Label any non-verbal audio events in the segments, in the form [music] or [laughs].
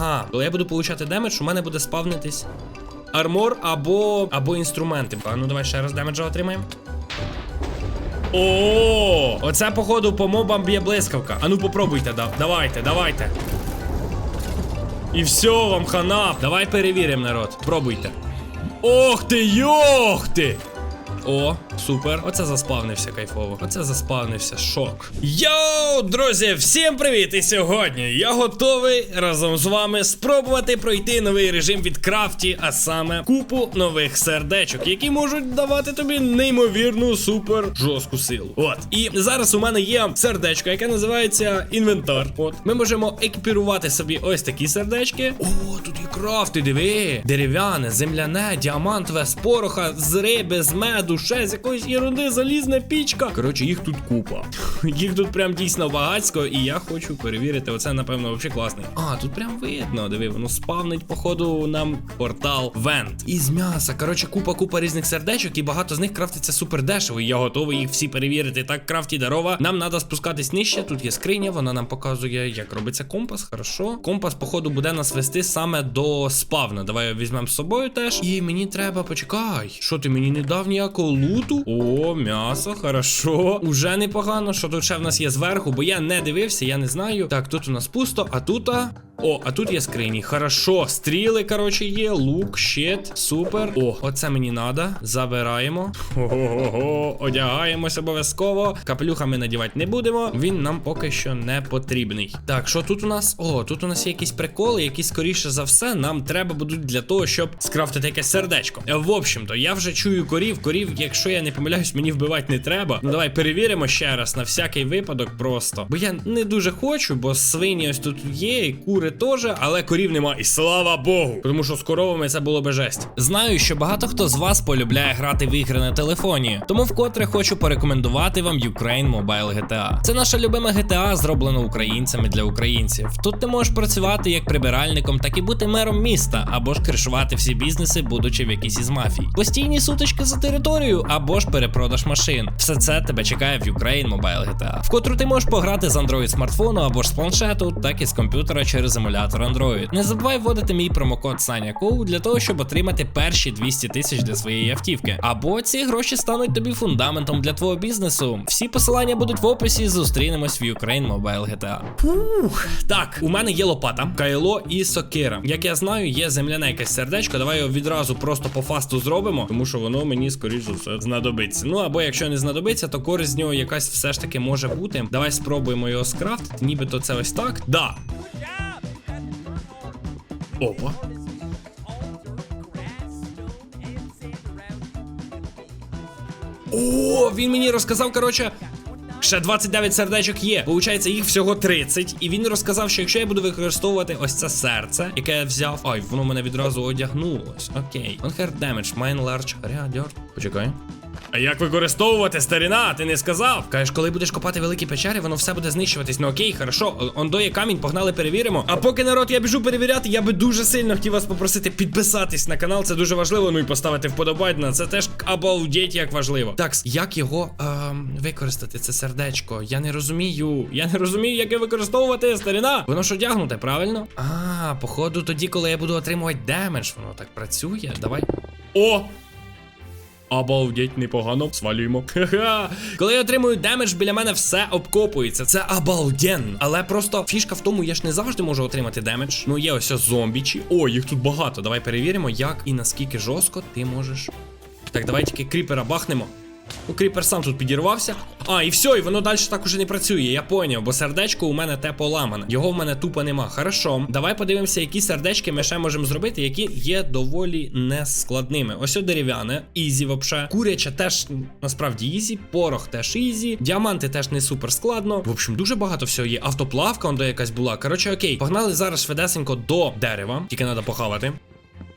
Ага, коли я буду получати демедж, у мене буде спавнитись армор або або інструменти. А ну давай ще раз демеджа отримаємо. О, оце походу по мобам б'є блискавка. А ну попробуйте, да. давайте, давайте. І все вам хана. Давай перевіримо, народ. Пробуйте. Ох ти, йох ти! О, супер. Оце заспавнився кайфово. Оце заспавнився. Шок. Йоу, друзі, всім привіт! І сьогодні я готовий разом з вами спробувати пройти новий режим від крафті, а саме купу нових сердечок, які можуть давати тобі неймовірну супер жорстку силу. От. І зараз у мене є сердечко, яке називається інвентар. От. Ми можемо екіпірувати собі ось такі сердечки. О, тут є крафти, диви. Дерев'яне, земляне, діамантове, з пороха, з риби, з меду, ще з якоїсь ерунди, залізна пічка. Коротше, їх тут купа. [laughs] Їх тут прям дійсно багатсько, і я хочу перевірити. Оце, напевно, взагалі класний. А, тут прям видно, диви, воно спавнить, походу, нам портал Вент. Із м'яса. Коротше, купа-купа різних сердечок, і багато з них крафтиться супер дешево. І я готовий їх всі перевірити. Так, крафті дарова. Нам треба спускатись нижче. Тут є скриня, вона нам показує, як робиться компас. Хорошо. Компас, походу, буде нас вести саме до спавна. Давай його візьмемо з собою теж. І мені треба, почекай. Що ти мені не дав ніякого луту? О, м'ясо, хорошо. Уже непогано. Що тут ще в нас є зверху, бо я не дивився, я не знаю. Так, тут у нас пусто, а тут. О, а тут є скрині. Хорошо. Стріли, коротше, є. Лук, щит. Супер. О, оце мені надо. Забираємо. Ого-го, одягаємось обов'язково. Капелюха ми надівати не будемо. Він нам поки що не потрібний. Так, що тут у нас? О, тут у нас є якісь приколи, які скоріше за все нам треба будуть для того, щоб скрафтити якесь сердечко. Е, В общем-то, я вже чую корів. Корів, якщо я не помиляюсь, мені вбивати не треба. Ну давай перевіримо ще раз на всякий випадок просто. Бо я не дуже хочу, бо свині ось тут є, і кури теж, але корів нема. І слава Богу. Тому що з коровами це було би жесть. Знаю, що багато хто з вас полюбляє грати в ігри на телефоні. Тому вкотре хочу порекомендувати вам Ukraine Mobile GTA. Це наша любима GTA, зроблена українцями для українців. Тут ти можеш працювати як прибиральником, так і бути мером міста, або ж кришувати всі бізнеси, будучи в якійсь із мафій. Постійні сутички за територію, або ж перепродаж машин. Все це тебе чекає в Ukraine Mobile GTA, в котру ти можеш пограти з Android смартфону або ж з планшету, так і з комп'ютера через емулятор Android. Не забувай вводити мій промокод SANYAKOU для того, щоб отримати перші 200 тисяч для своєї автівки. Або ці гроші стануть тобі фундаментом для твого бізнесу. Всі посилання будуть в описі. Зустрінемось в Ukraine Mobile GTA. Фух. Так, у мене є лопата, кайло і сокира. Як я знаю, є земляне якесь сердечко. Давай його відразу просто по фасту зробимо, тому що воно мені скоріш за все знадобиться. Ну або якщо не знадобиться, то користь з нього якась все ж таки може бути. Давай спробуємо його скрафтити. Нібито це ось так. Да. Опа. О, він мені розказав, коротше. Ще 29 сердечок є. Получається, їх всього 30. І він розказав, що якщо я буду використовувати ось це серце, яке я взяв. Ай, воно мене відразу одягнулось. Окей. On her damage, mine large radiator. Почекай. А як використовувати старіна? Ти не сказав? Кажеш, коли будеш копати великі печери, воно все буде знищуватись. Ну окей, хорошо. Ондо є камінь, погнали, перевіримо. А поки народ я біжу перевіряти, я би дуже сильно хотів вас попросити підписатись на канал. Це дуже важливо. Ну і поставити вподобайку. Це теж обалдеть як важливо. Так, як його ем, використати? Це сердечко. Я не розумію. Я не розумію, як його використовувати старіна. Воно ж одягнуте, правильно? А, походу, тоді, коли я буду отримувати демедж, воно так працює. Давай. О! Обалдеть, непогано, свалюємо. [laughs] Ха-ха. Коли я отримую демедж, біля мене все обкопується. Це обалденно. Але просто фішка в тому, я ж не завжди можу отримати демедж. Ну є ось зомбічі. О, їх тут багато. Давай перевіримо, як і наскільки жорстко ти можеш. Так, давай тільки кріпера бахнемо. Ну, кріпер сам тут підірвався. А, і все, і воно далі так уже не працює. Я поняв, бо сердечко у мене те поламане. Його в мене тупо нема. Хорошо. Давай подивимося, які сердечки ми ще можемо зробити, які є доволі нескладними. Ось о дерев'яне, ізі вообще. Куряче теж насправді ізі, порох теж ізі, діаманти теж не супер складно. В общем, дуже багато всього є. Автоплавка, он якась була. Коротше, окей, погнали зараз швидесенько до дерева. Тільки треба похавати.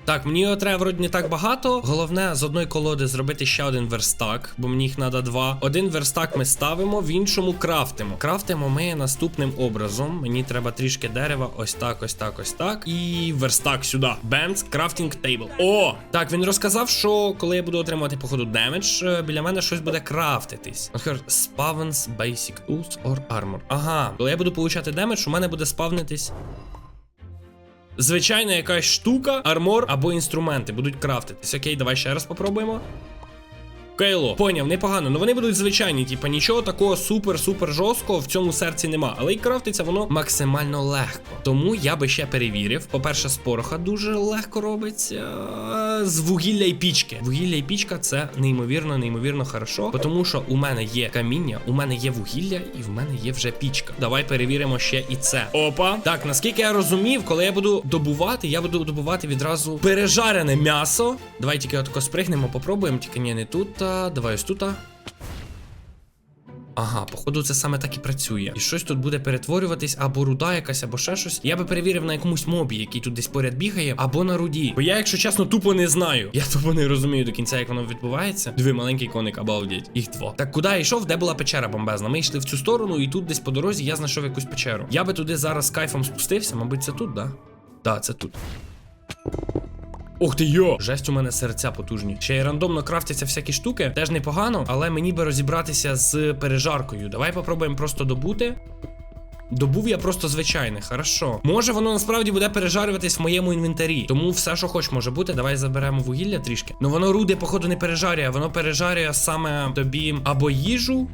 Так, мені його треба вроді не так багато. Головне з одної колоди зробити ще один верстак, бо мені їх треба два. Один верстак ми ставимо, в іншому крафтимо. Крафтимо ми наступним образом. Мені треба трішки дерева. Ось так, ось так, ось так. І верстак сюди. Бенц, крафтінг тейбл. О! Так, він розказав, що коли я буду отримувати, походу, демедж, біля мене щось буде крафтитись. Каже, spawns basic tools or armor. Ага, коли я буду получати демедж, у мене буде спавнитись. Звичайна якась штука, армор або інструменти будуть крафтитись. Окей, давай ще раз попробуємо. Кейло, поняв, непогано. Ну вони будуть звичайні, типа нічого такого супер-супер жорсткого в цьому серці нема. Але й крафтиться воно максимально легко. Тому я би ще перевірив. По-перше, з пороха дуже легко робиться. З вугілля і пічки. Вугілля і пічка це неймовірно, неймовірно хорошо. Тому що у мене є каміння, у мене є вугілля, і в мене є вже пічка. Давай перевіримо ще і це. Опа. Так, наскільки я розумів, коли я буду добувати, я буду добувати відразу пережарене м'ясо. Давай тільки отако спригнемо, попробуємо, тільки ні, не тут. А, Давай ось тут. Ага, походу, це саме так і працює. І щось тут буде перетворюватись, або руда якась, або ще щось. Я би перевірив на якомусь мобі, який тут десь поряд бігає, або на руді. Бо я, якщо чесно, тупо не знаю. Я тупо не розумію до кінця, як воно відбувається. Диви, маленький коник, обалдеть. Їх два. Так куди я йшов, де була печера бомбезна? Ми йшли в цю сторону, і тут десь по дорозі я знайшов якусь печеру. Я би туди зараз з кайфом спустився, мабуть, це тут, да? Да, це тут. Ух ти йо! Жесть у мене серця потужні. Ще й рандомно крафтяться всякі штуки, теж непогано, але мені би розібратися з пережаркою. Давай попробуємо просто добути. Добув я просто звичайне, хорошо. Може воно насправді буде пережарюватись в моєму інвентарі. Тому все, що хоч може бути, давай заберемо вугілля трішки. Ну воно руди, походу, не пережарює, воно пережарює саме тобі або їжу.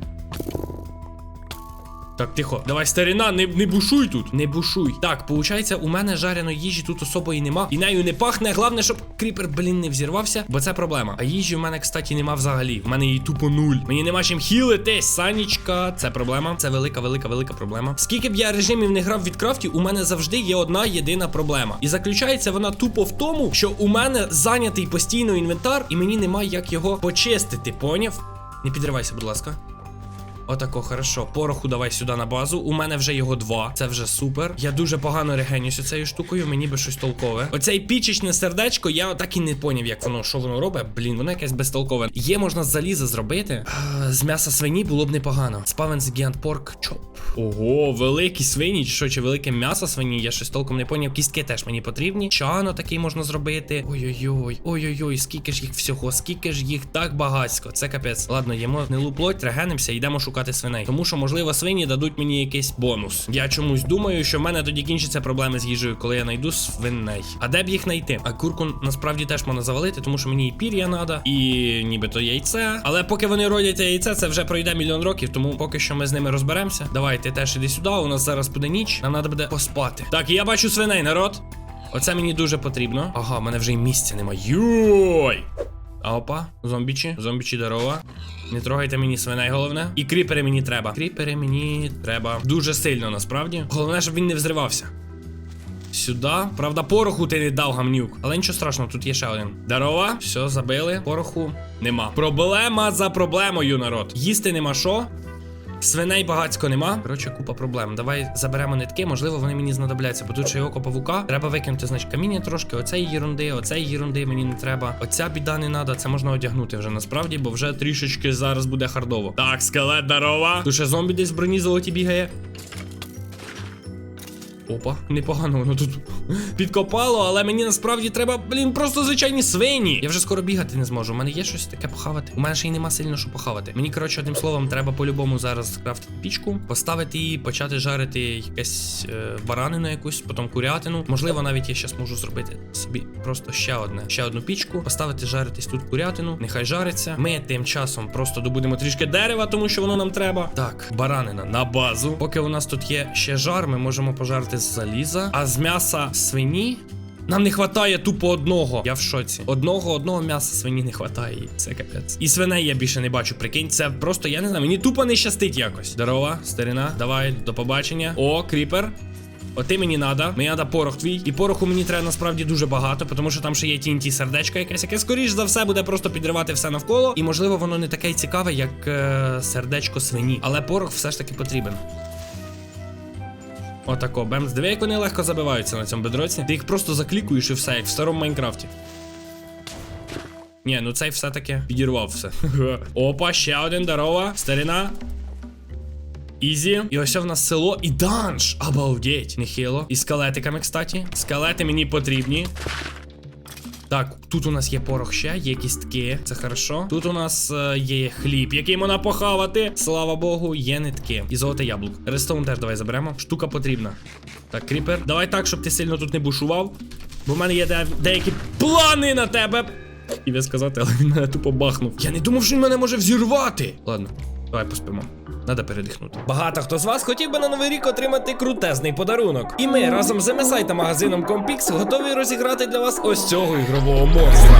Так, тихо, давай, старина, не, не бушуй тут. Не бушуй. Так, получається, у мене жареної їжі тут особо і нема. І нею не пахне. Головне, щоб кріпер, блін, не взірвався, бо це проблема. А їжі в мене, кстати, нема взагалі. В мене її тупо нуль. Мені нема чим хілитись, санічка. Це проблема. Це велика, велика, велика проблема. Скільки б я режимів не грав від крафтів, у мене завжди є одна єдина проблема. І заключається вона тупо в тому, що у мене зайнятий постійно інвентар, і мені немає як його почистити, поняв? Не підривайся, будь ласка. Отако, хорошо. Пороху давай сюди на базу. У мене вже його два. Це вже супер. Я дуже погано регенюся цією штукою, мені би щось толкове. Оцей пічечне сердечко, я так і не поняв, як воно, що воно робить. Блін, воно якесь безтолкове. Є, можна з заліза зробити. З м'яса свині було б непогано. Спавенс Гіант Порк Чоп. Ого, великі свині, чи що, чи велике м'ясо свині, я щось толком не поняв. Кістки теж мені потрібні. Чано такий можна зробити. Ой-ой-ой, ой-ой-ой, скільки ж їх всього, скільки ж їх так багатсько. Це капець. Ладно, їмо гнилу плоть, регенимося, йдемо шукати свиней. Тому що, можливо, свині дадуть мені якийсь бонус. Я чомусь думаю, що в мене тоді кінчаться проблеми з їжею, коли я знайду свиней. А де б їх знайти? А курку насправді теж можна завалити, тому що мені і пір'я треба, і нібито яйце. Але поки вони родять яйце, це вже пройде мільйон років, тому поки що ми з ними розберемося. Давай, ти теж іди сюди. У нас зараз буде ніч. Нам треба буде поспати. Так, я бачу свиней, народ. Оце мені дуже потрібно. Ага, в мене вже й місця немає. Йой! А опа, зомбічі, зомбічі дарова. Не трогайте мені свиней, головне. І кріпери мені треба. Кріпери мені треба дуже сильно, насправді. Головне, щоб він не взривався. Сюди. Правда, пороху ти не дав гамнюк. Але нічого страшного, тут є ще один. Дарова, Все, забили. Пороху нема. Проблема за проблемою, народ. Їсти нема що. Свиней багацько нема. Коротше, купа проблем. Давай заберемо нитки, можливо, вони мені знадобляться. Бо тут ще око павука. Треба викинути, значить, каміння трошки. Оцеї єрунди, оцеї єрунди мені не треба. Оця біда не треба. Це можна одягнути вже насправді, бо вже трішечки зараз буде хардово. Так, скелет, здорова. Тут ще зомбі десь в броні золоті бігає. Опа, непогано воно тут підкопало, але мені насправді треба, блін, просто звичайні свині. Я вже скоро бігати не зможу. У мене є щось таке похавати. У мене ще й нема сильно що похавати. Мені, коротше, одним словом, треба по-любому зараз скрафтити пічку, поставити її, почати жарити якесь е, баранину якусь, потім курятину. Можливо, навіть я ще зможу зробити собі просто ще одне, ще одну пічку, поставити жаритись тут курятину. Нехай жариться. Ми тим часом просто добудемо трішки дерева, тому що воно нам треба. Так, баранина на базу. Поки у нас тут є ще жар, ми можемо пожарити з заліза, а з м'яса свині. Нам не хватає тупо одного. Я в шоці. Одного одного м'яса свині не і Це капець. І свиней я більше не бачу. Прикинь, це просто я не знаю. Мені тупо не щастить якось. Здорова, старина. Давай, до побачення. О, кріпер. Оти мені надо, мені надо порох твій. І пороху мені треба насправді дуже багато, тому що там ще є TNT сердечко якесь, яке скоріш за все буде просто підривати все навколо. І можливо воно не таке цікаве, як е, сердечко свині. Але порох все ж таки потрібен. Отако, бемс. Диви, як вони легко забиваються на цьому бедроці. Ти їх просто заклікуєш і все, як в старому Майнкрафті. Ні, ну цей все-таки підірвав все. [laughs] Опа, ще один здорова. Старина. Ізі. І ось в нас село і данж. Обалдеть. Нехило. І скелетиками, кстати. Скелети мені потрібні. Так, тут у нас є порох ще, є кістки, це хорошо. Тут у нас е, є хліб, який можна похавати. Слава Богу, є нитки. І золоте яблуко. Рестон теж давай заберемо. Штука потрібна. Так, кріпер. Давай так, щоб ти сильно тут не бушував. Бо в мене є де- деякі плани на тебе. Я сказати, але він мене тупо бахнув. Я не думав, що він мене може взірвати. Ладно, давай поспимо. Надо передихнути. Багато хто з вас хотів би на новий рік отримати крутезний подарунок. І ми разом з MSI та магазином Compix готові розіграти для вас ось цього ігрового монстра.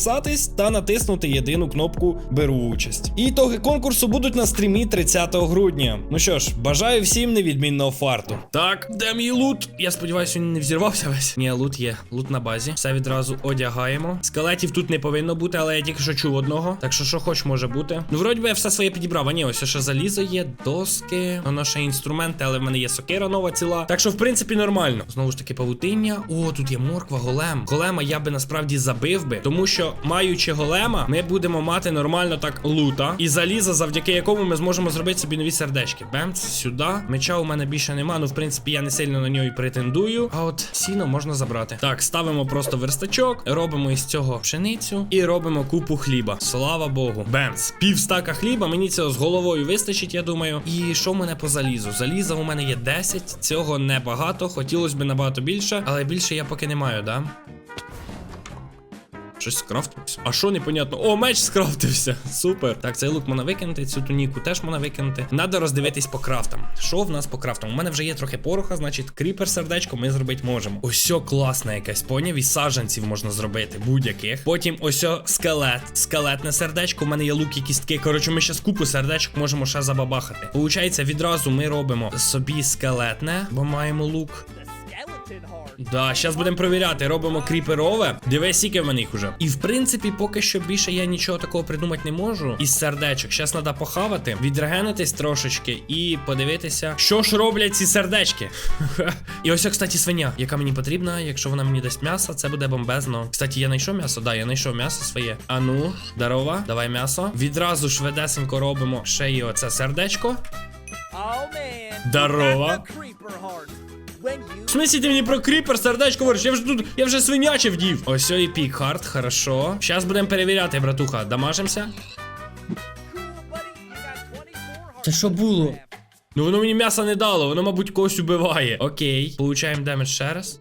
підписатись та натиснути єдину кнопку Беру участь. І ітоги конкурсу будуть на стрімі 30 грудня. Ну що ж, бажаю всім невідмінного фарту. Так, де мій лут? Я сподіваюся, він не взірвався весь. Ні, лут є. Лут на базі. Все відразу одягаємо. Скелетів тут не повинно бути, але я тільки що чув одного. Так що, що хоч може бути. Ну, вроді би, я все своє підібрав. А ні, ось ще залізо є, доски, воно ще інструменти, але в мене є сокира нова ціла. Так що, в принципі, нормально. Знову ж таки, павутиння. О, тут є морква, голем. Голема я би насправді забив би, тому що, маючи голема, ми будемо мати нормально так лута і заліза, завдяки якому ми зможемо зробити собі нові сердечки. Бемц, сюди. Меча у мене більше нема. Ну, в принципі, я не сильно на нього і претендую. А от сіно можна забрати. Так, ставимо просто верстачок, робимо із цього пшеницю і робимо купу хліба. Слава Богу. Бемц. Пів стака хліба, мені цього з головою вистачить, я думаю. І що в мене по залізу? Заліза у мене є 10, цього небагато. Хотілося б набагато більше, але більше я поки не маю, да? Щось скрафтився. А що непонятно? О, меч скрафтився. [laughs] Супер. Так, цей лук можна викинути, цю туніку теж можна викинути. Надо роздивитись по крафтам. Що в нас по крафтам? У мене вже є трохи пороха, значить, кріпер сердечко ми зробити можемо. Ось класна якась, поняв? І саджанців можна зробити, будь-яких. Потім ось скелет. Скелетне сердечко. У мене є лук і кістки. Коротше, ми ще купу сердечок можемо ще забабахати. Получається, відразу ми робимо собі скелетне, бо маємо лук. Да, зараз будемо провіряти. Робимо кріперове. Дивись, скільки в мене їх уже. І в принципі, поки що більше я нічого такого придумати не можу. Із сердечок. Зараз треба похавати, відрегенитись трошечки і подивитися, що ж роблять ці сердечки. [laughs] і ось, кстати, свиня, яка мені потрібна. Якщо вона мені дасть м'ясо, це буде бомбезно. Кстати, я знайшов м'ясо. Да, я знайшов м'ясо своє. А ну, здорова, давай м'ясо. Відразу швидесенько робимо ще й оце сердечко. Oh В смысле ти мені про кріпер сердечко говориш? Я вже тут, я вже свиняче вдів. Ось і пік хард, хорошо. Зараз будемо перевіряти, братуха. Дамажимося. cool, buddy, you got 24 hearts. Це що було? Ну воно мені м'яса не дало, воно, мабуть, когось убиває. Окей. Получаємо демедж ще раз.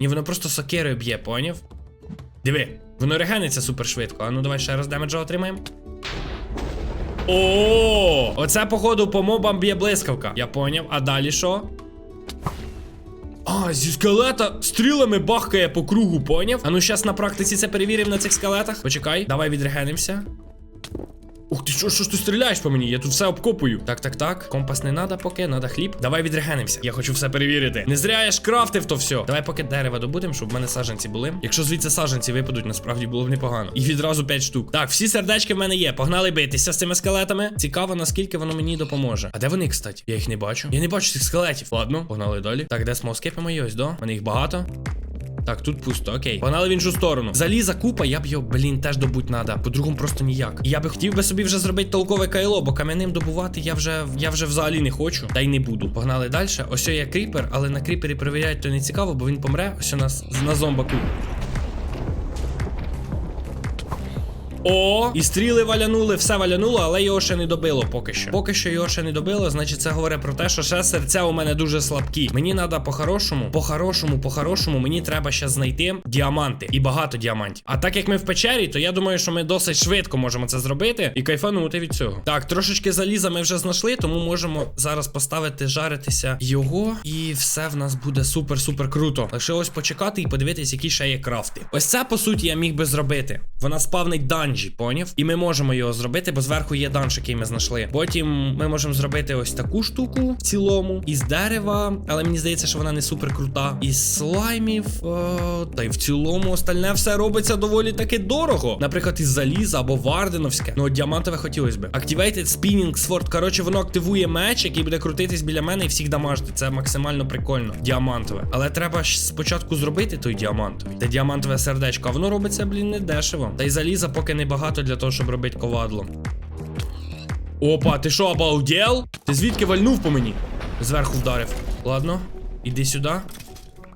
Ні, воно просто сокирою б'є, поняв? Диви, воно регениться супер швидко. А ну давай ще раз демеджа отримаємо. О, оце, походу, по мобам б'є блискавка. Я поняв. А далі що? А, зі скелета стрілами бахкає по кругу, поняв? А ну щас на практиці це перевіримо на цих скелетах. Почекай, давай відрегенимося. Ух ти, що, що ж ти стріляєш по мені? Я тут все обкопую. Так, так, так. Компас не надо поки, надо хліб. Давай відрегенимося. Я хочу все перевірити. Не зря я ж крафтив то все. Давай поки дерева добудемо, щоб в мене саджанці були. Якщо звідси саджанці випадуть, насправді було б непогано. І відразу 5 штук. Так, всі сердечки в мене є. Погнали битися з цими скелетами. Цікаво, наскільки воно мені допоможе. А де вони, кстати? Я їх не бачу. Я не бачу цих скелетів. Ладно, погнали далі. Так, де смоскипи мої? Ось до. У мене їх багато. Так, тут пусто, окей. Погнали в іншу сторону. Заліза купа, я б його, блін, теж добуть надо. По-другому просто ніяк. І я би хотів би собі вже зробити толкове кайло, бо кам'яним добувати я вже я вже взагалі не хочу. Та й не буду. Погнали далі. Ось є кріпер, але на кріпері перевіряють, то не цікаво, бо він помре. Ось у нас на зомбаку. О, і стріли валянули, все валянуло, але його ще не добило поки що. Поки що його ще не добило, значить це говорить про те, що ще серця у мене дуже слабкі. Мені треба по-хорошому, по-хорошому, по-хорошому, мені треба ще знайти діаманти і багато діамантів. А так як ми в печері, то я думаю, що ми досить швидко можемо це зробити і кайфанути від цього. Так, трошечки заліза ми вже знайшли, тому можемо зараз поставити жаритися його, і все в нас буде супер-супер круто. Лишилось почекати і подивитись, які ще є крафти. Ось це по суті я міг би зробити. Вона спавнить данжі, поняв? І ми можемо його зробити, бо зверху є данж, який ми знайшли. Потім ми можемо зробити ось таку штуку в цілому, із дерева, але мені здається, що вона не супер крута. Із слаймів, е, та й в цілому остальне все робиться доволі таки дорого. Наприклад, із заліза або варденовське. Ну, діамантове хотілося б. Activated Spinning Sword. Коротше, воно активує меч, який буде крутитись біля мене і всіх дамажити. Це максимально прикольно. Діамантове. Але треба ж спочатку зробити той діамантовий. Те діамантове сердечко. А воно робиться, блін, не дешево. Та й заліза поки не багато для того, щоб робити ковадло. Опа, ти що, обалдел? Ти звідки вальнув по мені? Зверху вдарив. Ладно, іди сюди.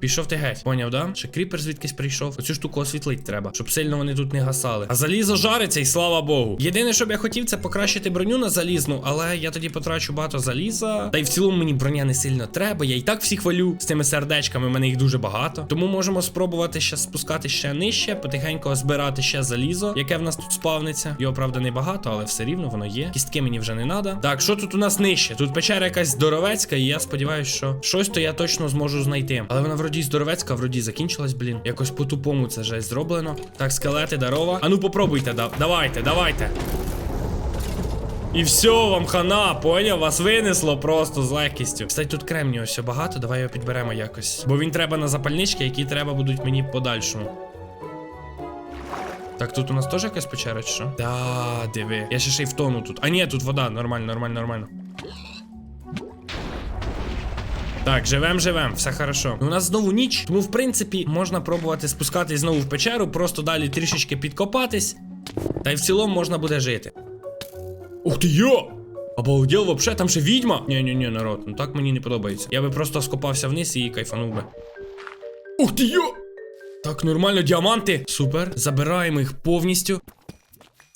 Пішов ти геть, поняв, да? Ще кріпер звідкись прийшов. Оцю штуку освітлить треба, щоб сильно вони тут не гасали. А залізо жариться, і слава Богу. Єдине, що б я хотів, це покращити броню на залізну, але я тоді потрачу багато заліза. Та й в цілому мені броня не сильно треба. Я і так всіх валю з цими сердечками, в мене їх дуже багато. Тому можемо спробувати ще спускати ще нижче, потихеньку збирати ще залізо, яке в нас тут спавниться. Його, правда, не багато, але все рівно воно є. Кістки мені вже не треба. Так, що тут у нас нижче? Тут печера якась здоровецька, і я сподіваюся, що щось то я точно зможу знайти. Але вона вроді здоровецька, вроді закінчилась, блін. Якось по-тупому це жесть зроблено. Так, скелети, дарова. А ну попробуйте, да. давайте, давайте. І все, вам хана, поняв? Вас винесло просто з легкістю. Кстати, тут кремнію все багато, давай його підберемо якось. Бо він треба на запальнички, які треба будуть мені подальшому. Так, тут у нас теж якась печера, чи що? Да, диви. Я ще втону тут. А ні, тут вода, нормально, нормально, нормально. Так, живем, живем, все хорошо. У нас знову ніч, тому в принципі можна пробувати спускатись знову в печеру, просто далі трішечки підкопатись. Та й в цілому можна буде жити. Ух ти йо! Обалдел, вообще, там ще відьма? ні ні ні народ, ну так мені не подобається. Я би просто скопався вниз і кайфанув би. Ух ти йо! Так, нормально, діаманти. Супер. Забираємо їх повністю.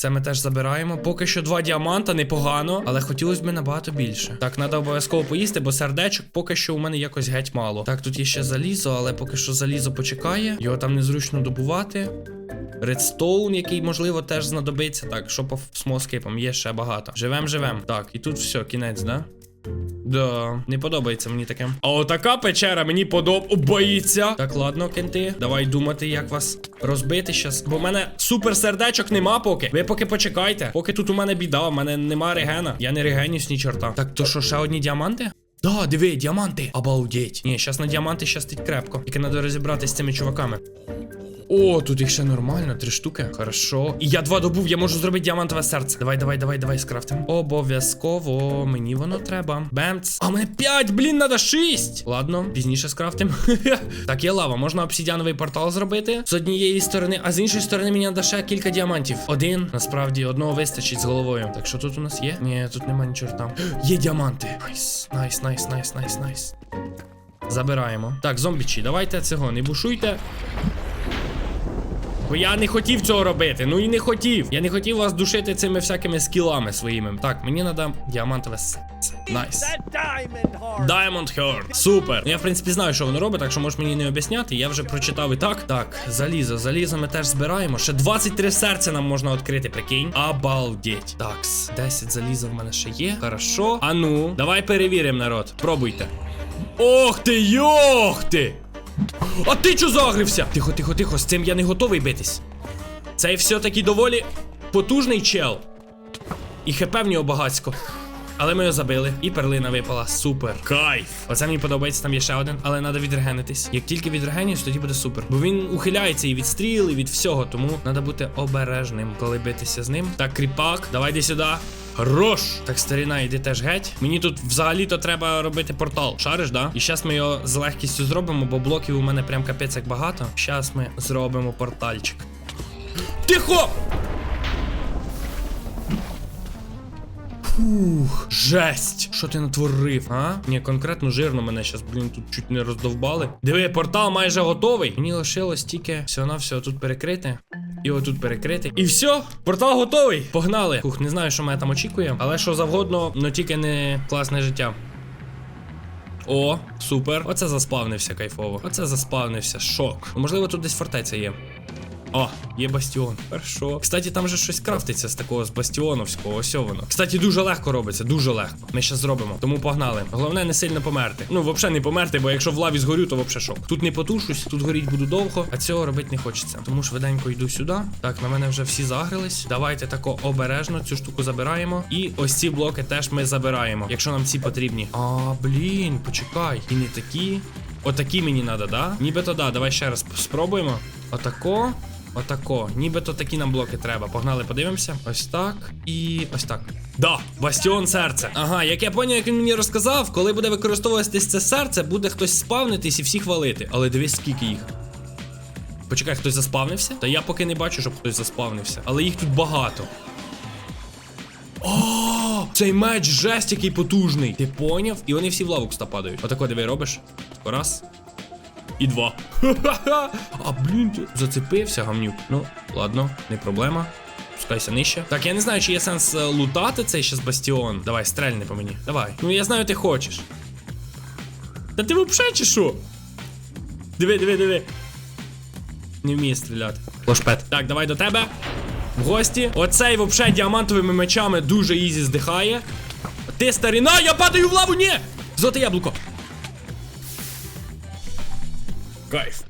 Це ми теж забираємо. Поки що два діаманта, непогано, але хотілося б набагато більше. Так, треба обов'язково поїсти, бо сердечок поки що у мене якось геть мало. Так, тут є ще залізо, але поки що залізо почекає. Його там незручно добувати. Редстоун, який, можливо, теж знадобиться. Так, що по смоскипам є ще багато. Живем, живем. Так, і тут все, кінець, да? Да, не подобається мені таке. А отака печера мені подобається. Так, ладно, кенти. Давай думати, як вас розбити щас. Бо в мене супер сердечок нема поки. Ви поки почекайте. Поки тут у мене біда, у мене нема регена. Я не регенюсь ні чорта. Так, то що, ще одні діаманти? Да, диви, діаманти. Обалдеть. Ні, щас на діаманти щастить крепко. Тільки треба розібратися з цими чуваками. О, тут їх ще нормально, три штуки. Хорошо. І я два добув, я можу зробити діамантове серце. Давай, давай, давай, давай, скрафтим. Обов'язково, мені воно треба. Бемц. А мене п'ять, блін, надо шість. Ладно, пізніше скрафтим. [laughs] так, є лава. Можна обсідяновий портал зробити з однієї сторони, а з іншої сторони мені треба ще кілька діамантів. Один, насправді, одного вистачить з головою. Так, що тут у нас є? Ні, тут нема нічого там. [gasps] Є діаманти. Найс, найс, найс, найс, найс, найс. Забираємо. Так, зомбічі, давайте цього, не бушуйте. Бо я не хотів цього робити. Ну і не хотів. Я не хотів вас душити цими всякими скілами своїми. Так, мені треба діамантове серце. Найс. Diamond heart. Diamond Heart. Супер. Ну, Я, в принципі, знаю, що воно робить, так що можеш мені не об'ясняти. Я вже прочитав і так. Так, залізо, залізо ми теж збираємо. Ще 23 серця нам можна відкрити, прикинь. Обалдеть. Такс, 10 заліза в мене ще є. Хорошо. А ну, давай перевіримо, народ. Пробуйте. Ох ти, йох ти! А ти чо загрився? Тихо, тихо, тихо, з цим я не готовий битись. Цей все-таки доволі потужний чел. І хп в нього багацько. Але ми його забили, і перлина випала. Супер. Кайф. Оце мені подобається, там є ще один, але треба відрегенитись. Як тільки відрегенюсь, тоді буде супер. Бо він ухиляється і від стріл, і від всього, тому треба бути обережним, коли битися з ним. Так, кріпак, давай йди сюди. Хорош! Так, старіна, іди теж геть. Мені тут взагалі-то треба робити портал. Шариш, да? І зараз ми його з легкістю зробимо, бо блоків у мене прям капець як багато. Зараз ми зробимо портальчик. Тихо! Фух, жесть! Що ти натворив, а? Ні, конкретно жирно мене щас, блін, тут чуть не роздовбали. Диви, портал майже готовий. Мені лишилось тільки все на все тут перекрити. І отут перекрити. І все, портал готовий. Погнали. Фух, не знаю, що мене там очікує, але що завгодно, но тільки не класне життя. О, супер. Оце заспавнився кайфово. Оце заспавнився. Шок. Ну, Можливо, тут десь фортеця є. О, є бастіон. Хорошо. Кстати, там же щось крафтиться з такого з бастіоновського. Ось воно. Кстати, дуже легко робиться, дуже легко. Ми ще зробимо. Тому погнали. Головне не сильно померти. Ну, взагалі не померти, бо якщо в лаві згорю, то взагалі шок. Тут не потушусь, тут горіть буду довго, а цього робити не хочеться. Тому швиденько йду сюди. Так, на мене вже всі загрились. Давайте тако обережно цю штуку забираємо. І ось ці блоки теж ми забираємо, якщо нам ці потрібні. А, блін, почекай. І не такі. Отакі мені треба, да? Нібито да, давай ще раз спробуємо. Отако. Отако. Нібито такі нам блоки треба. Погнали, подивимося. Ось так. І ось так. Да, бастіон серце. Ага, як я поняв, як він мені розказав, коли буде використовуватись це серце, буде хтось спавнитись і всіх валити. Але дивись, скільки їх. Почекай, хтось заспавнився? Та я поки не бачу, щоб хтось заспавнився. Але їх тут багато. О, цей меч жесть який потужний. Ти поняв? І вони всі в лаву кста падають. Отако диви робиш. Раз. І два. [laughs] А блін, зацепився, гамнюк. Ну, ладно, не проблема. Спускайся нижче. Так, я не знаю, чи є сенс е, лутати цей щас бастіон. Давай, стрельни по мені. Давай. Ну я знаю, ти хочеш. Та ти взагалі чи що? Диви, диви, диви. Не вміє стріляти. Лошпет. Так, давай до тебе. В гості. Оцей вообще діамантовими мечами дуже ізі здихає. Ти старіна, я падаю в лаву, ні! Золоте яблуко. Кайф.